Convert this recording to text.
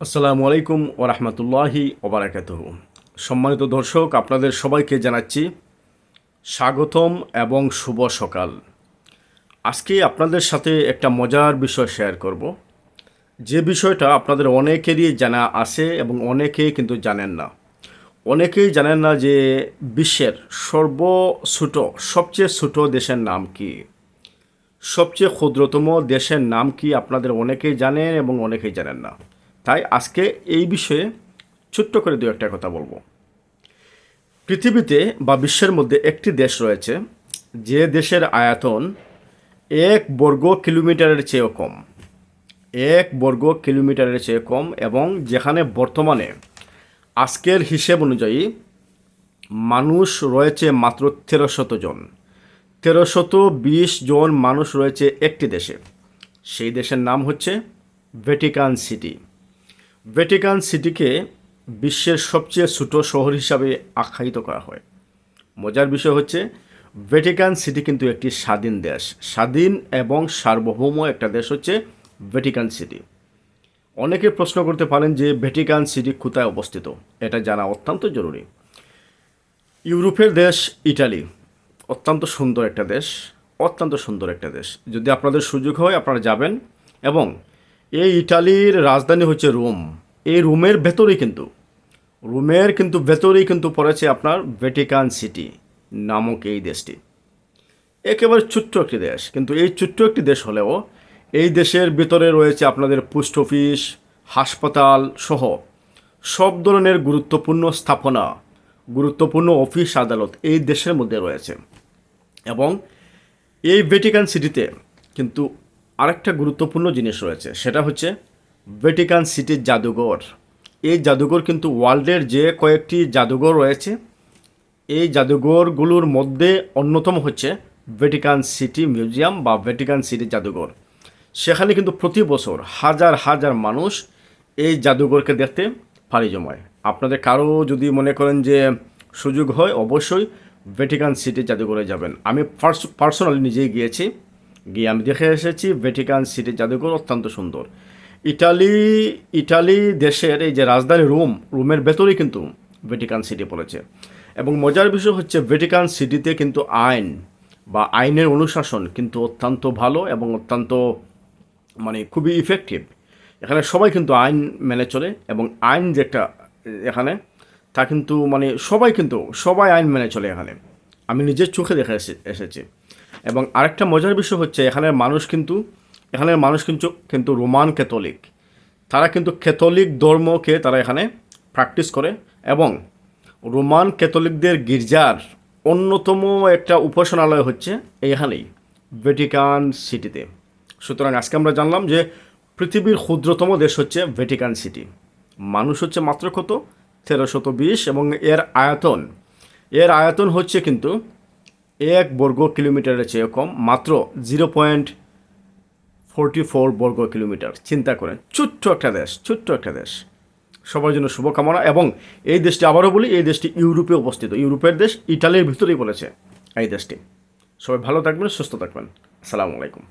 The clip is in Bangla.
আসসালামু আলাইকুম ওরহমতুল্লাহি ওবরাকাত সম্মানিত দর্শক, আপনাদের সবাইকে জানাচ্ছি স্বাগতম এবং শুভ সকাল। আজকে আপনাদের সাথে একটা মজার বিষয় শেয়ার করব। যে বিষয়টা আপনাদের অনেকেরই জানা আছে এবং অনেকেই কিন্তু জানেন না। অনেকেই জানেন না যে বিশ্বের সর্ব ছোট সবচেয়ে ছোট দেশের নাম কি? সবচেয়ে ক্ষুদ্রতম দেশের নাম কি আপনাদের অনেকেই জানেন এবং অনেকেই জানেন না। তাই আজকে এই বিষয়ে ছোট্ট করে দু একটা কথা বলব। পৃথিবীতে বা বিশ্বের মধ্যে একটি দেশ রয়েছে, যে দেশের আয়তন এক বর্গ কিলোমিটারের চেয়েও কম। এক বর্গ কিলোমিটারের চেয়ে কম এবং যেখানে বর্তমানে আজকের হিসেব অনুযায়ী মানুষ রয়েছে মাত্র তেরোশত জন। তেরোশত বিশ জন মানুষ রয়েছে একটি দেশে। সেই দেশের নাম হচ্ছে ভ্যাটিকান সিটি। ভ্যাটিকান সিটিকে বিশ্বের সবচেয়ে ছোট শহর হিসাবে আখ্যায়িত করা হয়। মজার বিষয় হচ্ছে, ভ্যাটিকান সিটি কিন্তু একটি স্বাধীন দেশ। স্বাধীন এবং সার্বভৌম একটা দেশ হচ্ছে ভ্যাটিকান সিটি। অনেকে প্রশ্ন করতে পারেন যে ভ্যাটিকান সিটি কোথায় অবস্থিত? এটা জানা অত্যন্ত জরুরি। ইউরোপের দেশ ইটালি। অত্যন্ত সুন্দর একটা দেশ, অত্যন্ত সুন্দর একটা দেশ। যদি আপনাদের সুযোগ হয়, আপনারা যাবেন এবং এই ইটালির রাজধানী হচ্ছে রোম। এই রোমের ভেতরেই কিন্তু, রোমের কিন্তু ভেতরেই কিন্তু পড়েছে আপনার ভ্যাটিকান সিটি নামক এই দেশটি। একেবারে ছোট্ট একটি দেশ, কিন্তু এই ছোট্ট একটি দেশ হলেও এই দেশের ভিতরে রয়েছে আপনাদের পোস্ট অফিস, হাসপাতাল সহ সব ধরনের গুরুত্বপূর্ণ স্থাপনা, গুরুত্বপূর্ণ অফিস আদালত এই দেশের মধ্যে রয়েছে। এবং এই ভ্যাটিকান সিটিতে কিন্তু আরেকটা গুরুত্বপূর্ণ জিনিস রয়েছে, সেটা হচ্ছে ভ্যাটিকান সিটির জাদুঘর। এই জাদুঘর কিন্তু ওয়ার্ল্ডের যে কয়েকটি জাদুঘর রয়েছে, এই জাদুঘরগুলোর মধ্যে অন্যতম হচ্ছে ভ্যাটিকান সিটি মিউজিয়াম বা ভ্যাটিকান সিটি জাদুঘর। সেখানে কিন্তু প্রতি বছর হাজার হাজার মানুষ এই জাদুঘরকে দেখতে পাড়ি জমায়। আপনাদের কারও যদি মনে করেন যে সুযোগ হয়, অবশ্যই ভ্যাটিকান সিটি জাদুঘরে যাবেন। আমি পার্সোনালি নিজেই গিয়েছি। গিয়ে আমি দেখে এসেছি ভ্যাটিকান সিটি জাদুঘর অত্যন্ত সুন্দর। ইটালি ইটালি দেশের এই যে রাজধানী রোম, রোমের ভেতরেই কিন্তু ভ্যাটিকান সিটি পড়েছে। এবং মজার বিষয় হচ্ছে ভ্যাটিকান সিটিতে কিন্তু আইন বা আইনের অনুশাসন কিন্তু অত্যন্ত ভালো এবং অত্যন্ত মানে খুবই ইফেক্টিভ এখানে সবাই কিন্তু আইন মেনে চলে এবং আইন যেটা এখানে, তা কিন্তু মানে সবাই কিন্তু, সবাই আইন মেনে চলে এখানে। আমি নিজের চোখে দেখে এসেছি। এবং আরেকটা মজার বিষয় হচ্ছে, এখানের মানুষ কিন্তু, এখানের মানুষ কিন্তু কিন্তু রোমান ক্যাথলিক। তারা কিন্তু ক্যাথলিক ধর্মকে তারা এখানে প্র্যাকটিস করে এবং রোমান ক্যাথলিকদের গির্জার অন্যতম একটা উপাসনালয় হচ্ছে এইখানেই ভ্যাটিকান সিটিতে সুতরাং আজকে আমরা জানলাম যে পৃথিবীর ক্ষুদ্রতম দেশ হচ্ছে ভ্যাটিকান সিটি মানুষ হচ্ছে মাত্র কত? তেরোশত বিশ এবং এর আয়তন। এর আয়তন হচ্ছে কিন্তু এক বর্গ কিলোমিটারের চেয়ে কম, মাত্র জিরো পয়েন্ট ফোরটি ফোর বর্গ কিলোমিটার। চিন্তা করেন, ছোট্ট একটা দেশ, ছোট্ট একটা দেশ। সবার জন্য শুভকামনা এবং এই দেশটি আবারও বলি, এই দেশটি ইউরোপে অবস্থিত। ইউরোপের দেশ ইটালির ভিতরেই বলেছে এই দেশটি। সবাই ভালো থাকবেন, সুস্থ থাকবেন। আসসালামু আলাইকুম।